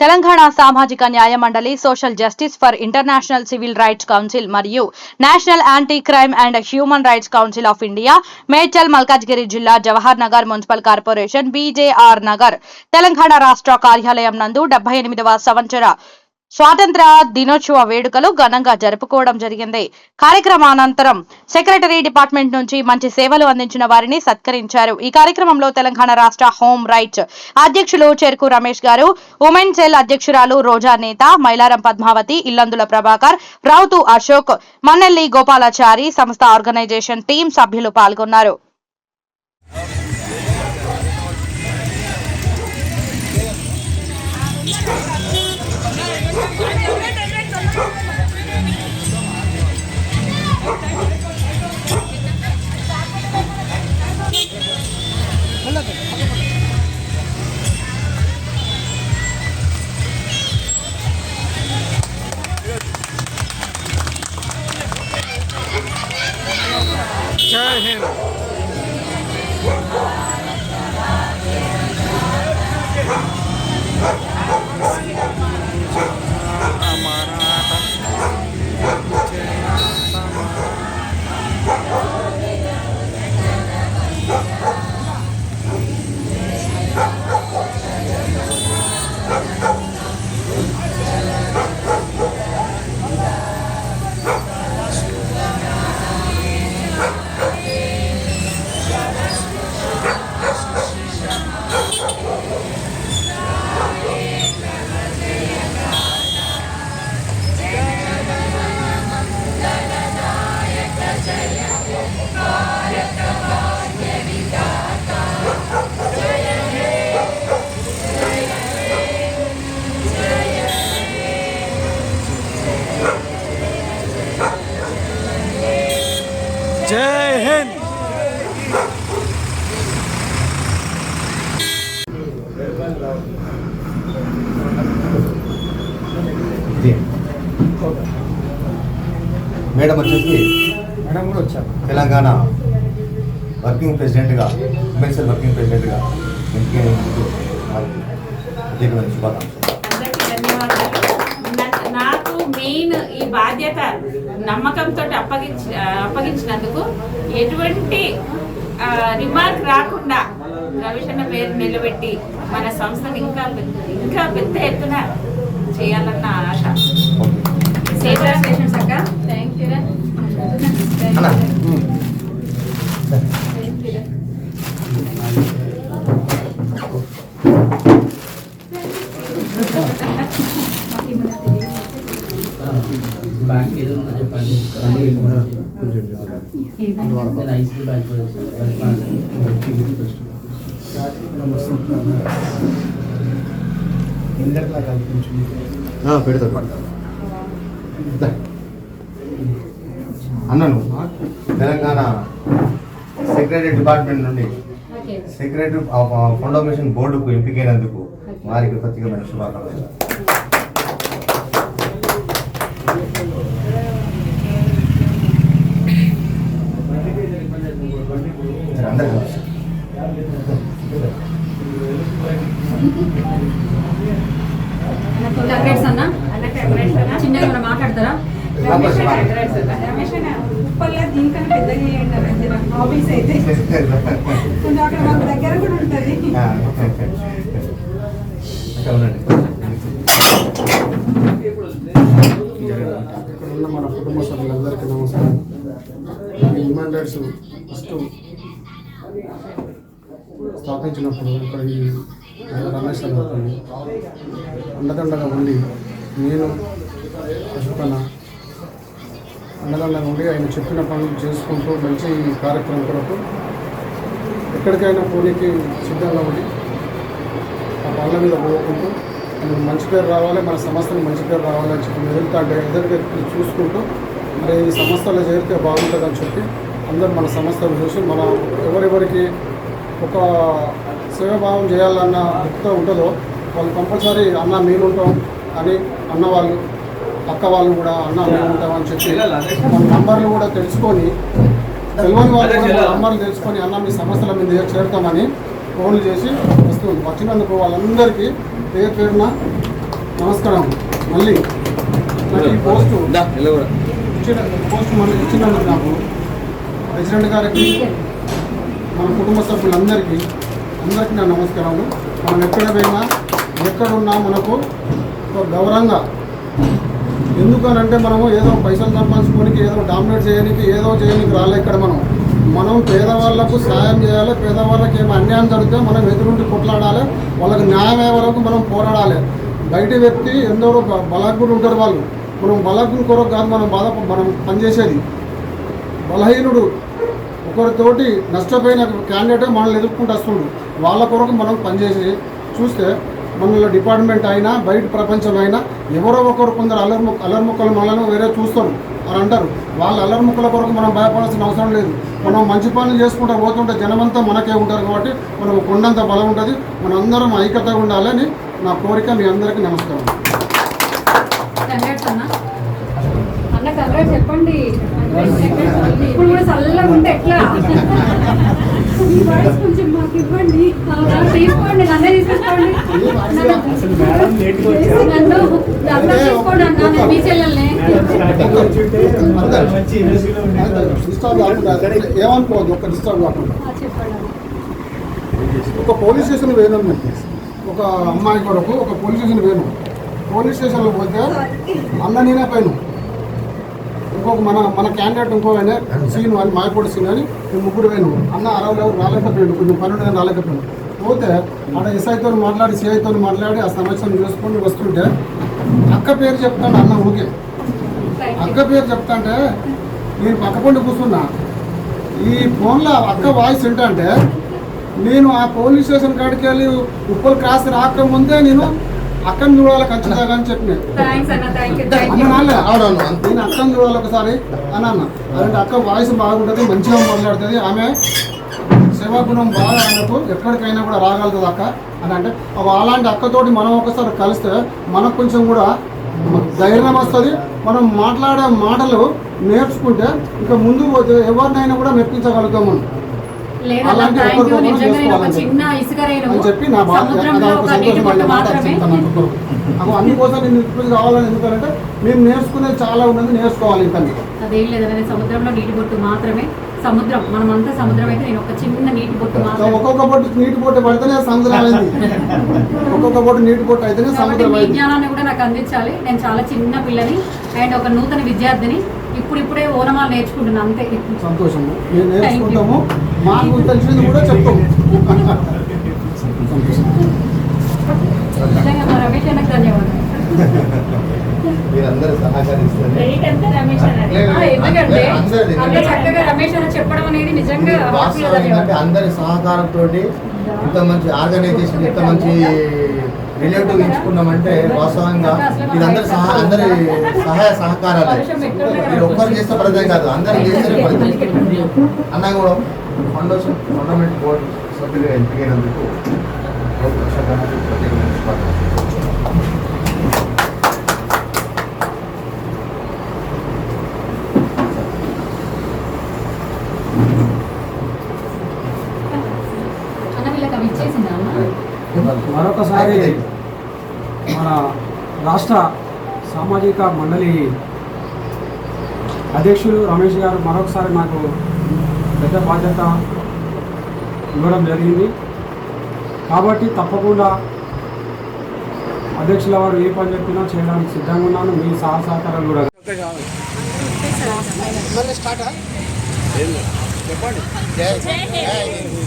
తెలంగాణ సామాజిక న్యాయ మండలి social justice for international civil rights council మరియు national anti crime and human rights council of India Medchal Malkajgiri జిల్లా Jawahar Nagar municipal corporation BJR Nagar Telangana రాష్ట్ర కార్యాలయం నందు డెబ్బై ఎనిమిదవ సంవత్సర స్వాతంత్ర దినోత్సవ వేడుకలు ఘనంగా జరుపుకోవడం జరిగింది. కార్యక్రమానంతరం సెక్రటరీ డిపార్ట్మెంట్ నుంచి మంచి సేవలు అందించిన వారిని సత్కరించారు. ఈ కార్యక్రమంలో తెలంగాణ రాష్ట్ర హోం రైట్స్ అధ్యక్షులు చెరుకు రమేష్ గారు ఉమెన్ సెల్ అధ్యక్షురాలు రోజా నేత మైలారం పద్మావతి ఇల్లందుల ప్రభాకర్ రౌతు అశోక్ మన్నెల్లి గోపాలాచారి సంస్థ ఆర్గనైజేషన్ టీం సభ్యులు పాల్గొన్నారు. जय हिंद ఇది మేడం వచ్చేసి మేడం కూడా వచ్చారు తెలంగాణ వర్కింగ్ ప్రెసిడెంట్గా ఉమెన్సెల్ వర్కింగ్ ప్రెసిడెంట్గా ఎన్నికైనందుకు వారికి ప్రత్యేకమైన శుభాకాంక్షలు మెయిన్ ఈ బాధ్యత నమ్మకంతో అప్పగించ అప్పగించినందుకు ఎటువంటి రిమార్క్ రాకుండా రవిశన్న పేరు నిలబెట్టి మన సంస్థను ఇంకా పెద్ద- ఇంకా పెద్ద ఎత్తున చేయాలన్న ఆశ. సేకరణ అక్క. థ్యాంక్ యూ బ్యాంక్ ఏదో ఉందో చెప్పండి నేను ఐసీ బ్యాంక్. అన్నను తెలంగాణ సెక్రటరీ డిపార్ట్మెంట్ నుండి సెక్రటరీ ఫౌండేషన్ బోర్డుకు ఎంపికైనందుకు వారికి ప్రత్యేకమైన శుభాకాంక్షలు అందరూ కలిసి. కంగ్రాట్స్ అన్న అన్న కంగ్రాట్స్ అన్న చిన్నగా ఏమైనా మాట్లాడతారా రమేష్ అన్న కంగ్రాట్స్ అన్న రమేష్ అన్న ఉప్పల్లో దీనికన్నా పెద్దగా చేయండి మధ్యన ఆఫీస్ అయితే కొంచెం అక్కడ మాకు దగ్గర కూడా ఉంటుంది. ఆ, ఇంకా ఉండండి. ఇక్కడ ఉన్న మన కుటుంబ సభ్యులందరికీ నమస్కారం. ఈ హ్యూమన్ రైట్స్ ఫస్ట్ స్థాపించినప్పుడు ఇక్కడ ఈ రమేష్ అన్నప్పుడు అండదండగా ఉండి నేను అశోకన్న అండదండగా ఉండి ఆయన చెప్పిన పనులు చేసుకుంటూ మంచి కార్యక్రమం కొరకు ఎక్కడికైనా పోనీకి సిద్ధంగా ఉండి ఆ పనుల మీద పోకుంటూ మనకు మంచి పేరు రావాలి మన సంస్థని మంచి పేరు రావాలి అని చెప్పి ఎదురుతాంటే ఎదురుగా చూసుకుంటూ మరి ఈ సంస్థలో చేరితే బాగుంటుందని చెప్పి అందరూ మన సంస్థను చూసి మన ఎవరెవరికి ఒక సేవాభావం చేయాలన్న దుఃఖత ఉంటుందో వాళ్ళు కంపల్సరీ అన్న మేలుంటాం అని అన్నవాళ్ళు అక్క వాళ్ళు కూడా అన్న మేలుంటాం అని చెప్పి మన నంబర్లు కూడా తెలుసుకొని తెలియని వాళ్ళు నంబర్లు తెలుసుకొని అన్న మీ సంస్థల మీద చేరుతామని ఫోన్లు చేసి వస్తుంది. వచ్చినందుకు వాళ్ళందరికీ పేరు పేరున నమస్కారం. మళ్ళీ నాకు ఈ పోస్టు ఇచ్చిన పోస్ట్ మళ్ళీ ఇచ్చినందుకు నాకు ప్రెసిడెంట్ గారికి మన కుటుంబ సభ్యులందరికీ అందరికీ నా నమస్కారాలు. మనం ఎక్కడ పోయినా ఎక్కడున్నా మనకు గౌరవంగా ఎందుకనంటే మనము ఏదో పైసలు సంపాదించుకోనికి ఏదో డామినేట్ చేయడానికి ఏదో చేయడానికి రాలే ఇక్కడ మనం. మనం పేదవాళ్ళకు సాయం చేయాలి పేదవాళ్ళకి ఏమి అన్యాయం జరిగితే మనం ఎదురుండి కొట్లాడాలి వాళ్ళకి న్యాయం అయ్యే వరకు మనం పోరాడాలి. బయట వ్యక్తి ఎందరో బ- బలహీనులు ఉంటారు వాళ్ళు. మనం బలహీన కొరకు కాదు మనం బాధ మనం పనిచేసేది. బలహీనుడు ఒకరితోటి నష్టపోయిన క్యాండిడేట్ మనల్ని ఎదుర్కొంటూ వస్తుండు. వాళ్ళ కొరకు మనం పనిచేసి చూస్తే మనలో డిపార్ట్మెంట్ అయినా బయట ప్రపంచం అయినా ఎవరో ఒకరు కొందరు అల్లరి అల్లరిముక్కలు అల్లరి ముక్కలు మనల్ని వేరే చూస్తారు. అని అంటారు వాళ్ళ అల్లరిముక్కల కొరకు మనం భయపడాల్సిన అవసరం లేదు. మనం మంచి పనులు చేసుకుంటూ పోతుంటే జనమంతా మనకే ఉంటారు కాబట్టి మనకు కొండంత బలం ఉంటుంది. మనందరం ఐక్యతగా ఉండాలని నా కోరిక. మీ అందరికీ నమస్కారం. చెప్పండి. ఇప్పుడు కూడా చల్లగా ఉంటే ఎట్లా? ఈ వాయిస్ కొంచెం మాకు ఇవ్వండి. అవునా? తీసుకోండి నన్నే తీసుకోండి. నన్ను నన్ను తీసుకోండి అన్న నేను మీ చెల్లెల్ని. డిస్టర్బ్ కాకుండా ఏమనుకోవద్దు ఒక డిస్టర్బ్ కాకుండా ఒక పోలీస్ స్టేషన్ మేము ఒక అమ్మాయి కొరకు ఒక పోలీస్ స్టేషన్ పోయినాం పోలీస్ స్టేషన్లో పోతే అన్న నేనే పోయినాం. ఇంకొక మన మన క్యాండిడేట్ ఇంకో ఆయన సీన్ అని మాయపూడి సీన్ అని మేము ముగ్గురు పోయినాం అన్న అరవై ఎవరు రాలేకపోయాడు కొంచెం పన్నెండు నేను రాలేకపోయాడు పోతే ఆడ ఎస్ఐతో మాట్లాడి సిఐతో మాట్లాడి ఆ సమస్యను చూసుకొని వస్తుంటే అక్క పేరు చెప్తాడు అన్న ఊకే అక్క పేరు చెప్తాంటే నేను పక్క పండి కూర్చున్నా ఈ ఫోన్లో అక్క వాయిస్ ఏంటంటే నేను ఆ పోలీస్ స్టేషన్ కాడికి వెళ్ళి ఉప్పల్ క్రాస్ రాకముందే నేను అక్కని చూడాలి ఖచ్చితంగా అని చెప్పిన. థ్యాంక్స్ అన్న థ్యాంక్ యూ థ్యాంక్ అన్న యూ నాలే అవునవును నేను అక్కని చూడాలి ఒకసారి. అని అన్న. అలాంటి అక్క వాయిస్ బాగుంటుంది మంచిగా మాట్లాడుతుంది. ఆమె సేవాగుణం బాగా ఆమెకు ఎక్కడికైనా కూడా రాగలుగుతుంది అక్క. అని అంటే అలాంటి అక్కతోటి మనం ఒకసారి కలిస్తే మనకు కొంచెం కూడా ధైర్యం వస్తుంది. మనం మాట్లాడే మాటలు నేర్చుకుంటే ఇంకా ముందు పోతే ఎవరినైనా కూడా మెప్పించగలుగుతాం మనం. లేదన్న అలాంటి థ్యాంక్ యూ ఒకరికొకరు నిజంగా నేను ఒక చిన్న సముద్రంలో ఒక నీటి మాత్రమే. ఇప్పుడు కావాలని ఎందుకంటే మేము నేర్చుకునేది చాలా ఉన్నది నేర్చుకోవాలి ఇంకా అదేం లేదన్న నేను సముద్రంలో నీటి బొట్టు మాత్రమే. సముద్రం. మనమంతా సముద్రం అయితే నేను ఒక చిన్న నీటి బొట్టు మాత్రమే. ఒక్కొక్క బొట్టు నీటి బొట్టు పడితేనే సముద్రం అయింది. ఒక్కొక్క బొట్టు నీటి బొట్టు అయితేనే సముద్రం మీ అయింది. జ్ఞానాన్ని కూడా నాకు అందించాలి. నేను చాలా చిన్న పిల్లని అండ్ ఒక నూతన విద్యార్థిని. ఇప్పుడిప్పుడే ఓనమాలు నేర్చుకుంటున్నాను అంతే. సంతోషము. మేము నేర్చుకుంటాము. మాకు తెలిసింది కూడా చెప్తాము. సంతోషం నిజంగా మా రమేష్ అన్నకు ధన్యవాదాలు. మీరందరూ సహకరిస్తారు అందరి సహకారంతో ఇంత మంచి ఆర్గనైజేషన్ ఇంత మంచి రిలేటివ్ ఎంచుకున్నామంటే వాస్తవంగా ఇది అందరి సహా అందరి సహాయ సహకారాలు. మీరు ఒక్కరు చేస్తే ఫలితం కాదు అందరు చేస్తే ఫలితం అన్నా కూడా ఫౌండేషన్ ఫండమెంట్ బోర్డు సభ్యులుగా ఎంపికైనందుకు బోర్డు పక్షాన ప్రత్యేకమైన శుభాకాంక్షలు. అన్న వీళ్ళకి అవి ఇచ్చేసిందా అన్న మరొకసారి మన రాష్ట్ర సామాజిక మండలి అధ్యక్షులు రమేష్ గారు మరొకసారి నాకు పెద్ద బాధ్యత ఇవ్వడం జరిగింది. కాబట్టి తప్పకుండా అధ్యక్షుల వారు ఏ పని చెప్పినా చేయడానికి సిద్ధంగా ఉన్నాను. మీ సహా సహకారాలు కూడా. చెప్పండి జై జై హింద్.